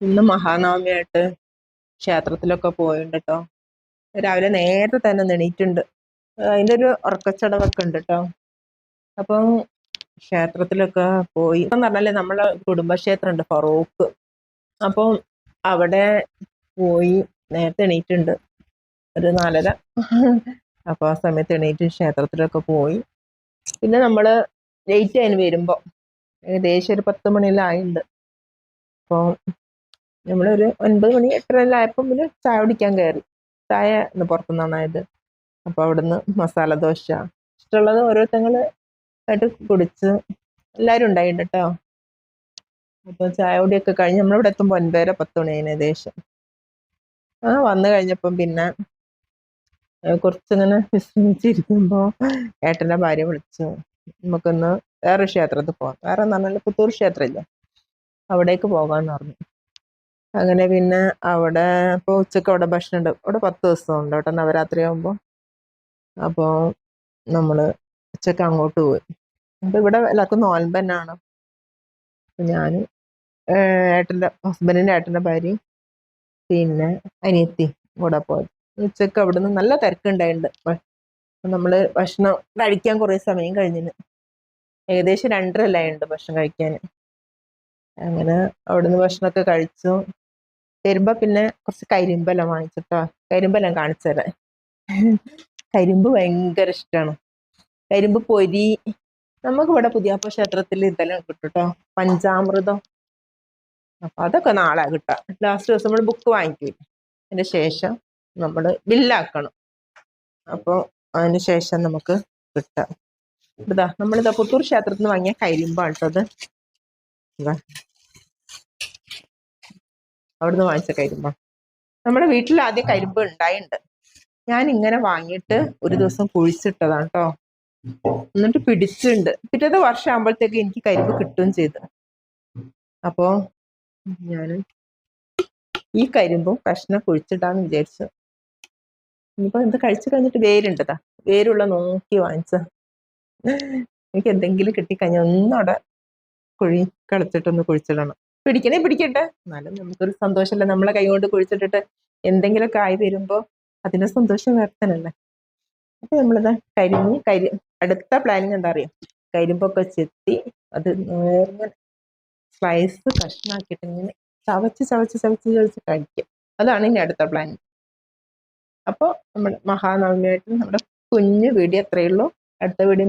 ഇന്ന് മഹാനവമിയായിട്ട് ക്ഷേത്രത്തിലൊക്കെ പോയിട്ടുണ്ട് കേട്ടോ രാവിലെ നേരത്തെ തന്നെ നെണീറ്റുണ്ട് അതിന്റെ ഒരു ഉറക്കച്ചടവൊക്കെ ഉണ്ട് കേട്ടോ അപ്പം ക്ഷേത്രത്തിലൊക്കെ പോയി. ഇപ്പം പറഞ്ഞാലേ നമ്മളെ കുടുംബക്ഷേത്രം ഉണ്ട് ഫറൂഖ് അപ്പം അവിടെ പോയി നേരത്തെ എണീറ്റുണ്ട്. ഒരു നാലര. അപ്പോൾ ആ സമയത്ത് എണീറ്റ് ക്ഷേത്രത്തിലൊക്കെ പോയി. പിന്നെ നമ്മൾ ലേറ്റ് ആയിന് വരുമ്പോൾ ഏകദേശം ഒരു പത്ത് ആയിട്ടുണ്ട് അപ്പോൾ നമ്മളൊരു ഒൻപത് മണി എട്ടരയെല്ലാം ആയപ്പോൾ പിന്നെ ചായ കുടിക്കാൻ കയറി ചായ ഇന്ന് പുറത്തുനിന്നാണ് ആയത് അപ്പോൾ അവിടുന്ന് മസാല ദോശ. ഇഷ്ടമുള്ളത് ഓരോരുത്തങ്ങൾ ആയിട്ട് കുടിച്ച് എല്ലാവരും ഉണ്ടായിട്ടുണ്ട് കേട്ടോ അപ്പോൾ ചായ കുടിയൊക്കെ കഴിഞ്ഞ് നമ്മളിവിടെ എത്തുമ്പോൾ ഒൻപതര പത്ത് മണി ഏകദേശം. ആ വന്നു കഴിഞ്ഞപ്പം പിന്നെ കുറച്ചിങ്ങനെ വിശ്രമിച്ചിരിക്കുമ്പോൾ ഏട്ടന്റെ ഭാര്യ വിളിച്ചു. നമുക്കൊന്ന് വേറൊരു ക്ഷേത്രത്തിൽ പോകാം വേറെ എന്ന് പറഞ്ഞാൽ പുത്തൂർ ക്ഷേത്രമില്ല? അവിടേക്ക് പോകാമെന്ന് പറഞ്ഞു. അങ്ങനെ പിന്നെ അവിടെ ഇപ്പോൾ ഉച്ചയ്ക്ക് അവിടെ ഭക്ഷണം ഉണ്ട് അവിടെ പത്ത് ദിവസം ഉണ്ട് കേട്ടോ നവരാത്രി ആകുമ്പോൾ അപ്പോൾ നമ്മൾ ഉച്ചയ്ക്ക് അങ്ങോട്ട് പോയി. അപ്പോൾ ഇവിടെ എല്ലാവർക്കും അപ്പം ഞാൻ ഏട്ടന്റെ ഹസ്ബൻഡിന്റെ ഏട്ടന്റെ ഭാര്യ പിന്നെ അനിയത്തി കൂടെ പോയത്. ഉച്ചയ്ക്ക് അവിടുന്ന് നല്ല തിരക്കുണ്ടായിട്ടുണ്ട് നമ്മൾ ഭക്ഷണം കഴിക്കാൻ കുറേ സമയം കഴിഞ്ഞിന്. ഏകദേശം രണ്ടരല്ലായുണ്ട് ഭക്ഷണം കഴിക്കാൻ അങ്ങനെ അവിടുന്ന് ഭക്ഷണമൊക്കെ കഴിച്ചു. വരുമ്പോ പിന്നെ കുറച്ച് കരിമ്പെല്ലാം വാങ്ങിച്ചിട്ടോ. കരിമ്പെല്ലാം കാണിച്ചു തരാം. കരിമ്പ് ഭയങ്കര ഇഷ്ടമാണ് കരിമ്പ് പൊരി. നമുക്ക് ഇവിടെ പുതിയാപ്പ ക്ഷേത്രത്തിൽ ഇതെല്ലാം കിട്ടും പഞ്ചാമൃതം. അപ്പൊ അതൊക്കെ നാളെ കിട്ടാം. ലാസ്റ്റ് ദിവസം നമ്മൾ ബുക്ക് വാങ്ങിക്കും. അതിന് ശേഷം നമ്മൾ ബില്ലാക്കണം. അപ്പോൾ അതിന് ശേഷം നമുക്ക് കിട്ടാം. ഇതാ നമ്മളിതാ പുത്തൂർ ക്ഷേത്രത്തിൽ നിന്ന് വാങ്ങിയ അത് ഇതാ. അവിടുന്ന് വാങ്ങിച്ച കരിമ്പാ. നമ്മുടെ വീട്ടിൽ ആദ്യം കരിമ്പ് ഉണ്ടായിട്ടുണ്ട് ഞാൻ ഇങ്ങനെ വാങ്ങിയിട്ട് ഒരു ദിവസം കുഴിച്ചിട്ടതാണ് കേട്ടോ എന്നിട്ട് പിടിച്ചിട്ടുണ്ട് പിറ്റത്തെ വർഷം ആകുമ്പോഴത്തേക്ക് എനിക്ക് കരിമ്പ് കിട്ടുകയും ചെയ്തു. അപ്പോ ഞാൻ ഈ കരിമ്പും കഷ്ണം കുഴിച്ചിട്ടാന്ന് വിചാരിച്ചു. ഇനിയിപ്പോ എന്ത് കഴിച്ചു കഴിഞ്ഞിട്ട് വേരുണ്ടതാ വേരുള്ള നോക്കി വാങ്ങിച്ച. എനിക്ക് എന്തെങ്കിലും കിട്ടിക്കഴിഞ്ഞാൽ ഒന്നവിടെ കുഴി കളിച്ചിട്ടൊന്ന് കുഴിച്ചിടണം. പിടിക്കണേ പിടിക്കട്ടെ. എന്നാലും നമുക്കൊരു സന്തോഷമല്ല? നമ്മളെ കൈ കൊണ്ട് കുഴിച്ചിട്ടിട്ട് എന്തെങ്കിലുമൊക്കെ ആയി വരുമ്പോ അതിന്റെ സന്തോഷം വേർത്തനല്ലേ അപ്പൊ നമ്മളിത് കരിഞ്ഞ് കരി അടുത്ത പ്ലാനിങ് എന്താ അറിയാം? കരിമ്പൊക്കെ ചെത്തി അത് നേർന്ന് സ്ലൈസ് കഷ്ണാക്കിയിട്ട് ഇങ്ങനെ ചവച്ച് ചവച്ച് ചവച്ച് ചവച്ച് കഴിക്കും. അതാണ് ഇനി അടുത്ത പ്ലാൻ അപ്പോൾ നമ്മൾ മഹാനവമിയായിട്ട് നമ്മുടെ കുഞ്ഞു വീഡിയോ അത്രയേ ഉള്ളൂ. അടുത്ത വീഡിയോ